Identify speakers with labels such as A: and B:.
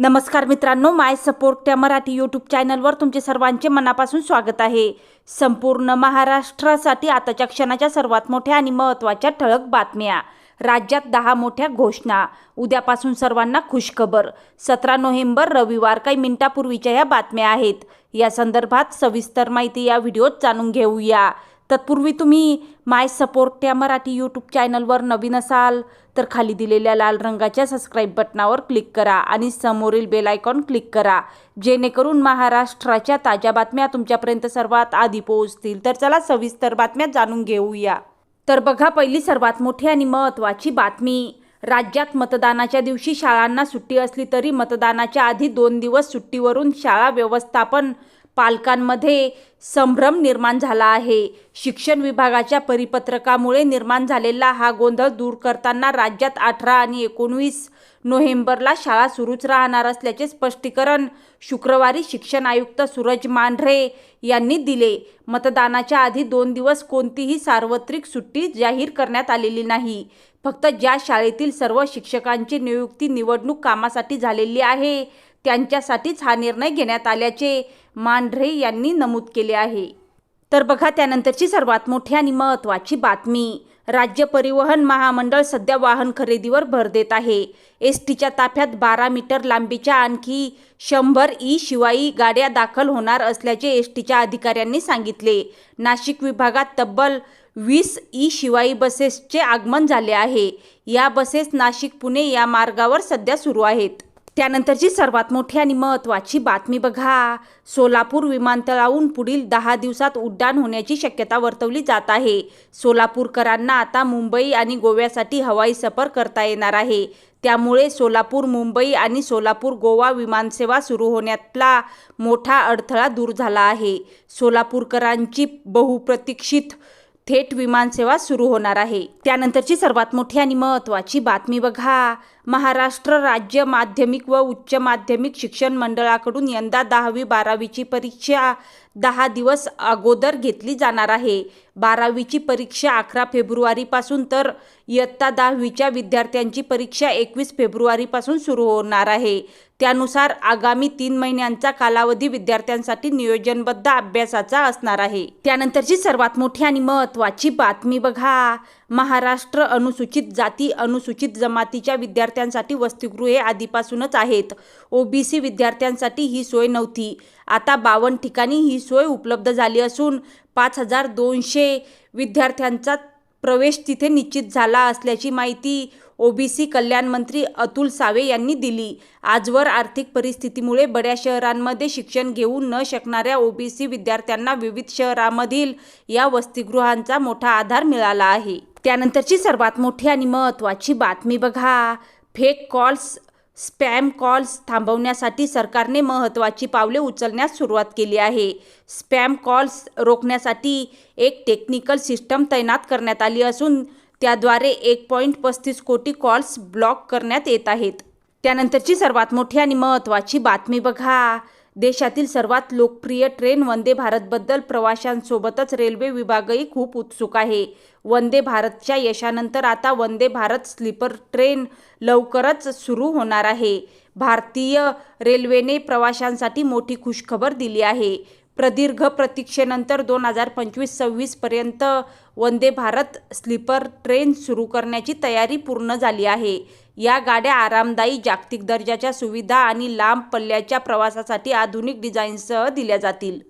A: नमस्कार मित्रांनो माय सपोर्ट त्या मराठी यूट्यूब चॅनलवर तुमचे सर्वांचे मनापासून स्वागत आहे. संपूर्ण महाराष्ट्रासाठी आताच्या क्षणाच्या सर्वात मोठ्या आणि महत्त्वाच्या ठळक बातम्या. राज्यात दहा मोठ्या घोषणा. उद्यापासून सर्वांना खुशखबर. सतरा नोव्हेंबर रविवार काही मिनिटापूर्वीच्या या बातम्या आहेत. या संदर्भात सविस्तर माहिती या व्हिडिओत जाणून घेऊया. तत्पूर्वी तुम्ही माय सपोर्ट या मराठी यूट्यूब चॅनलवर नवीन असाल तर खाली दिलेल्या लाल रंगाच्या सबस्क्राईब बटनावर क्लिक करा आणि समोरील बेल आयकॉन क्लिक करा. जेणेकरून महाराष्ट्राच्या ताज्या बातम्या तुमच्यापर्यंत सर्वात आधी पोहोचतील. तर चला सविस्तर बातम्या जाणून घेऊया. तर बघा पहिली सर्वात मोठी आणि महत्त्वाची बातमी. राज्यात मतदानाच्या दिवशी शाळांना सुट्टी असली तरी मतदानाच्या आधी दोन दिवस सुट्टीवरून शाळा व्यवस्थापन पालकांमध्ये संभ्रम निर्माण झाला आहे. शिक्षण विभागाच्या परिपत्रकामुळे निर्माण झालेला हा गोंधळ दूर करताना राज्यात अठरा आणि एकोणवीस नोव्हेंबरला शाळा सुरूच राहणार असल्याचे स्पष्टीकरण शुक्रवारी शिक्षण आयुक्त सूरज मांढरे यांनी दिले. मतदानाच्या आधी दोन दिवस कोणतीही सार्वत्रिक सुट्टी जाहीर करण्यात आलेली नाही. फक्त ज्या शाळेतील सर्व शिक्षकांची नियुक्ती निवडणूक कामासाठी झालेली आहे त्यांच्यासाठीच हा निर्णय घेण्यात आल्याचे मांढरे यांनी नमूद केले आहे. तर बघा त्यानंतरची सर्वात मोठी आणि महत्त्वाची बातमी. राज्य परिवहन महामंडळ सध्या वाहन खरेदीवर भर देत आहे. एस टीच्या ताफ्यात बारा मीटर लांबीच्या आणखी शंभर ई शिवाई गाड्या दाखल होणार असल्याचे एस टीच्या अधिकाऱ्यांनी सांगितले. नाशिक विभागात तब्बल वीस ई शिवाई बसेसचे आगमन झाले आहे. या बसेस नाशिक पुणे या मार्गावर सध्या सुरू आहेत. त्यानंतरची सर्वात मोठी आणि महत्त्वाची बातमी बघा. सोलापूर विमानतळाहून पुढील दहा दिवसात उड्डाण होण्याची शक्यता वर्तवली जात आहे. सोलापूरकरांना आता मुंबई आणि गोव्यासाठी हवाई सफर करता येणार आहे. त्यामुळे सोलापूर मुंबई आणि सोलापूर गोवा विमानसेवा सुरू होण्यातला मोठा अडथळा दूर झाला आहे. सोलापूरकरांची बहुप्रतीक्षित थेट विमानसेवा सुरू होणार आहे. त्यानंतरची सर्वात मोठी आणि महत्त्वाची बातमी बघा. महाराष्ट्र राज्य माध्यमिक व उच्च माध्यमिक शिक्षण मंडळाकडून यंदा दहावी बारावीची परीक्षा दहा दिवस अगोदर घेतली जाणार आहे. बारावीची परीक्षा अकरा फेब्रुवारीपासून तर इयत्ता दहावीच्या विद्यार्थ्यांची परीक्षा एकवीस फेब्रुवारीपासून सुरू होणार आहे. त्यानुसार आगामी तीन महिन्यांचा कालावधी विद्यार्थ्यांसाठी नियोजनबद्ध अभ्यासाचा असणार आहे. त्यानंतरची सर्वात मोठी आणि महत्त्वाची बातमी बघा. महाराष्ट्र अनुसूचित जाती अनुसूचित जमातीच्या विद्यार्थ्यांसाठी वसतिगृहे आधीपासूनच आहेत. ओबीसी विद्यार्थ्यांसाठी ही सोय नव्हती. आता बावन्न ठिकाणी ही सोय उपलब्ध झाली असून पाच हजार दोनशे विद्यार्थ्यांचा प्रवेश तिथे निश्चित झाला असल्याची माहिती ओबीसी कल्याण मंत्री अतुल सावे यांनी दिली. आजवर आर्थिक परिस्थितीमुळे बड्या शहरांमध्ये शिक्षण घेऊ न शकणाऱ्या ओबीसी विद्यार्थ्यांना विविध शहरामधील या वसतिगृहांचा मोठा आधार मिळाला आहे. त्यानंतरची सर्वात मोठी आणि महत्त्वाची बातमी बघा. फेक कॉल्स स्पॅम कॉल्स थांबवण्यासाठी सरकारने महत्त्वाची पावले उचलण्यास सुरुवात केली आहे. स्पॅम कॉल्स रोखण्यासाठी एक टेक्निकल सिस्टम तैनात करण्यात आली असून त्याद्वारे एक पॉईंट पस्तीस कोटी कॉल्स ब्लॉक करण्यात येत आहेत. त्यानंतरची सर्वात मोठी आणि महत्त्वाची बातमी बघा. देशातील सर्वात लोकप्रिय ट्रेन वंदे भारतबद्दल प्रवाशांसोबतच रेल्वे विभागही खूप उत्सुक आहे. वंदे भारतच्या यशानंतर आता वंदे भारत स्लीपर ट्रेन लवकरच सुरू होणार आहे. भारतीय रेल्वेने प्रवाशांसाठी मोठी खुशखबर दिली आहे. प्रदीर्घ प्रतीक्षेनंतर दोन हजार पंचवीस सव्वीसपर्यंत वंदे भारत स्लीपर ट्रेन सुरू करण्याची तयारी पूर्ण झाली आहे. या गाड्या आरामदायी जागतिक दर्जाच्या सुविधा आणि लांब पल्ल्याच्या प्रवासासाठी आधुनिक डिझाईनसह दिल्या जातील.